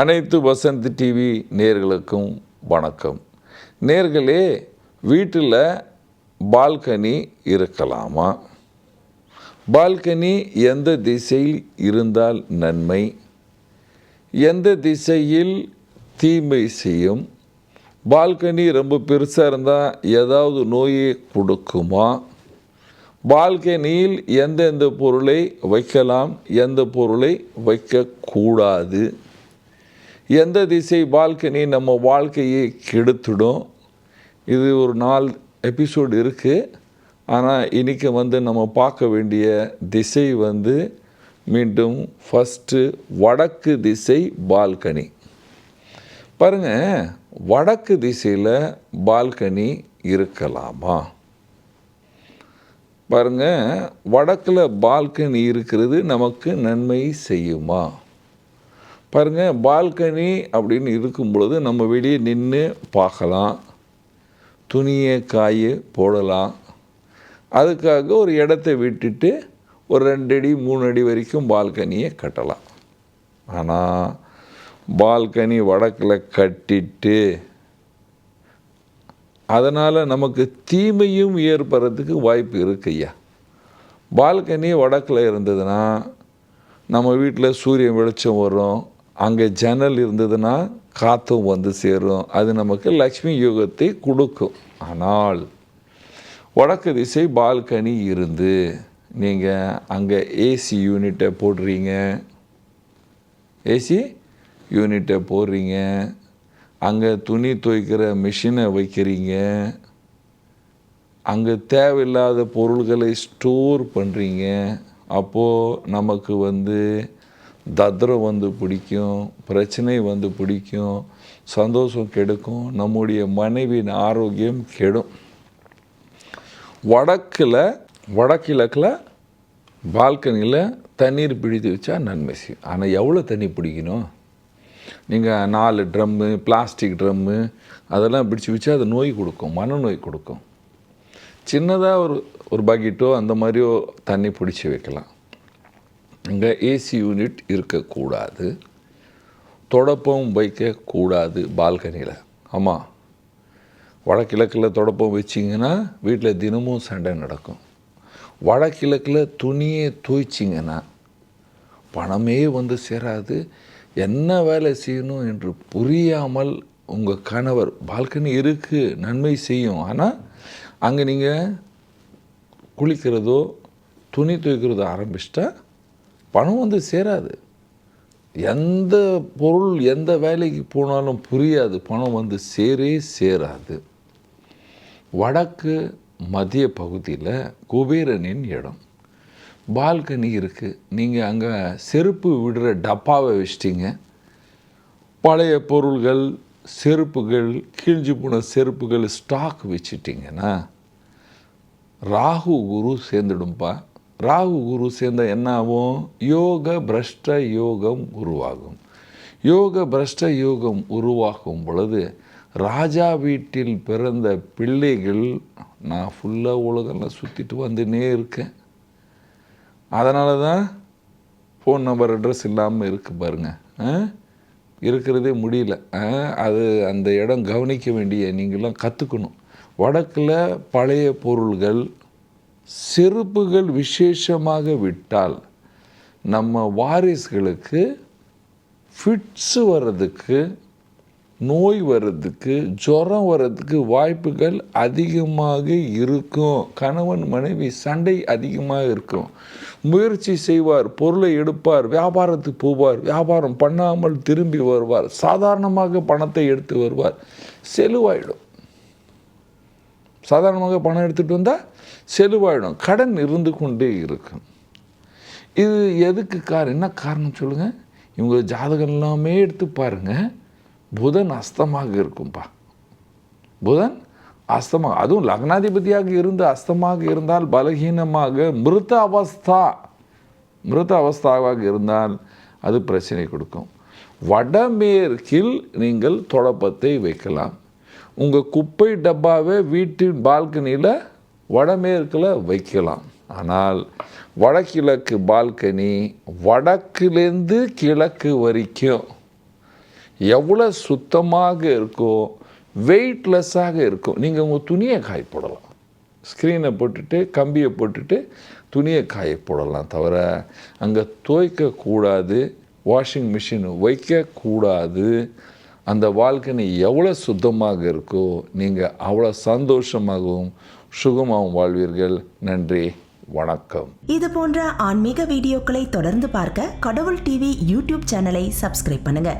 அனைத்து வசந்த் டிவி நேர்களுக்கும் வணக்கம். நேர்களே வீட்டில் பால்கனி இருக்கலாமா? பால்கனி எந்த திசையில் இருந்தால் நன்மை? எந்த திசையில் தீமை செய்யும்? பால்கனி ரொம்ப பெருசாக இருந்தால் ஏதாவது நோயை கொடுக்குமா? பால்கனியில் எந்தெந்த பொருளை வைக்கலாம் எந்த பொருளை வைக்கக்கூடாது? எந்த திசை பால்கனி நம்ம வாழ்க்கையை கெடுத்துடும்? இது ஒரு நாள் எபிசோடு இருக்குது ஆனால் இன்றைக்கி வந்து நம்ம பார்க்க வேண்டிய திசை வந்து மீண்டும் ஃபஸ்ட்டு வடக்கு திசை பால்கனி. பாருங்கள் வடக்கு திசையில் பால்கனி இருக்கலாமா? பாருங்க வடக்கில் பால்கனி இருக்கிறது நமக்கு நன்மை செய்யுமா? பாருங்கள் பால்கனி அப்படின்னு இருக்கும் பொழுது நம்ம வெளியே நின்று பார்க்கலாம். துணியை காய போடலாம். அதுக்காக ஒரு இடத்த விட்டுட்டு ஒரு ரெண்டு அடி மூணு அடி வரைக்கும் பால்கனியை கட்டலாம். ஆனால் பால்கனி வடக்கில் கட்டிட்டு அதனால் நமக்கு தீமையும் ஏற்படுறதுக்கு வாய்ப்பு இருக்கு ஐயா பால்கனி வடக்கில் இருந்ததுன்னா நம்ம வீட்டில் சூரிய வெளிச்சம் வரும் அங்கே ஜன்னல் இருந்ததுன்னா காற்றும் வந்து சேரும். அது நமக்கு லக்ஷ்மி யுகத்தை கொடுக்கும். ஆனால் வடக்கு திசை பால்கனி இருந்து நீங்கள் அங்கே ஏசி யூனிட்டை போடுறீங்க. ஏசி யூனிட்டை போடுறீங்க. அங்கே துணி துவைக்கிற மிஷினை வைக்கிறீங்க. அங்கே தேவையில்லாத பொருள்களை ஸ்டோர் பண்ணுறீங்க அப்போது நமக்கு வந்து தத்ரம் வந்து பிடிக்கும் பிரச்சனை வந்து பிடிக்கும் சந்தோஷம் கெடுக்கும் நம்முடைய மனைவியின் ஆரோக்கியம் கெடும். வடக்கில் வடக்கிழக்கில் பால்கனியில் தண்ணீர் பிடித்து வச்சா நன்மை செய்யும். ஆனால் எவ்வளோ தண்ணி பிடிக்கணும்? நீங்கள் நாலு ட்ரம்மு பிளாஸ்டிக் ட்ரம்மு அதெல்லாம் பிடிச்சி வச்சா அது நோய் கொடுக்கும் மனநோய் கொடுக்கும். சின்னதாக ஒரு ஒரு பக்கெட்டோ அந்த மாதிரியோ தண்ணி பிடிச்சி வைக்கலாம். இங்கே ஏசி யூனிட் இருக்கக்கூடாது. தொடப்பம் வைக்கக்கூடாது பால்கனியில். ஆமாம் வடகிழக்கில் தொடப்பம் வச்சிங்கன்னா வீட்டில் தினமும் சண்டை நடக்கும். வடகிழக்கில் துணியை துவைச்சிங்கன்னா பணமே வந்து சேராது. என்ன வேலை செய்யணும் என்று புரியாமல் உங்கள் கணவர் பால்கனி இருக்குது நன்மை செய்யும். ஆனால் அங்கே நீங்கள் குளிக்கிறதோ துணி துவைக்கிறதோ ஆரம்பிச்சிட்டா பணம் வந்து சேராது. எந்த பொருள் எந்த வேலைக்கு போனாலும் புரியாது. பணம் வந்து சேரே சேராது. வடக்கு மத்திய பகுதியில் குபேரனின் இடம். பால்கனி இருக்குது நீங்கள் அங்கே செருப்பு விடுற டப்பாவை வச்சிட்டிங்க. பழைய பொருள்கள் செருப்புகள் கிழிஞ்சு போன செருப்புகள் ஸ்டாக் வச்சிட்டிங்கன்னா ராகு குரு சேர்ந்துடும்பா. ராகு குரு சேர்ந்த என்ன ஆகும்? யோக பிரஷ்ட யோகம் உருவாகும். யோக பிரஷ்ட யோகம் உருவாகும் பொழுது ராஜா வீட்டில் பிறந்த பிள்ளைகள் நான் ஃபுல்லாக உலகெல்லாம் சுற்றிட்டு வந்துனே இருக்கேன். அதனால தான் ஃபோன் நம்பர் அட்ரஸ் இல்லாமல் இருக்குது பாருங்கள் இருக்கிறதே முடியல. அது அந்த இடம் கவனிக்க வேண்டிய நீங்களாம் கற்றுக்கணும் வடக்கில் பழைய பொருள்கள் செருப்புகள் விசேஷமாக விட்டால் நம்ம வாரிசுகளுக்கு ஃபிட்ஸு வர்றதுக்கு நோய் வர்றதுக்கு ஜுரம் வர்றதுக்கு வாய்ப்புகள் அதிகமாக இருக்கும். கணவன் மனைவி சண்டை அதிகமாக இருக்கும். முயற்சி செய்வார் பொருளை எடுப்பார் வியாபாரத்துக்கு போவார் வியாபாரம் பண்ணாமல் திரும்பி வருவார் சாதாரணமாக பணத்தை எடுத்து வருவார் செலுவாயிடும். சாதாரணமாக பணம் எடுத்துகிட்டு வந்தால் செலுவாயிடும். கடன் இருந்து கொண்டே இருக்கும். இது எதுக்கு காரணம் என்ன காரணம் சொல்லுங்கள் இவங்க ஜாதகம் எல்லாமே எடுத்து பாருங்கள் புதன் அஸ்தமாக இருக்கும்பா. புதன் அஸ்தமாக அதுவும் லக்னாதிபதியாக இருந்து அஸ்தமாக இருந்தால் பலகீனமாக மிருத அவஸ்தா. மிருத அவஸ்தாவாக இருந்தால் அது பிரச்சனை கொடுக்கும். வடமேற்கில் நீங்கள் தொடப்பத்தை வைக்கலாம். உங்கள் குப்பை டப்பாவை வீட்டின் பால்கனியில் வடமேற்கில் வைக்கலாம். ஆனால் வடகிழக்கு பால்கனி வடக்குலேருந்து கிழக்கு வரைக்கும் எவ்வளோ சுத்தமாக இருக்கோ வெயிட்லெஸ்ஸாக இருக்கும். நீங்கள் உங்கள் துணியை காய போடலாம். ஸ்க்ரீனை போட்டுட்டு கம்பியை போட்டுட்டு துணியை காய போடலாம். தவிர அங்கே துவைக்கக்கூடாது வாஷிங் மிஷின் வைக்கக்கூடாது. அந்த வாழ்க்கை எவ்வளோ சுத்தமாக இருக்கோ நீங்கள் அவ்வளோ சந்தோஷமாகவும் சுகமாகவும் வாழ்வீர்கள். நன்றி வணக்கம். இது போன்ற ஆன்மீக வீடியோக்களை தொடர்ந்து பார்க்க கடவுள் டிவி யூடியூப் சேனலை சப்ஸ்கிரைப் பண்ணுங்கள்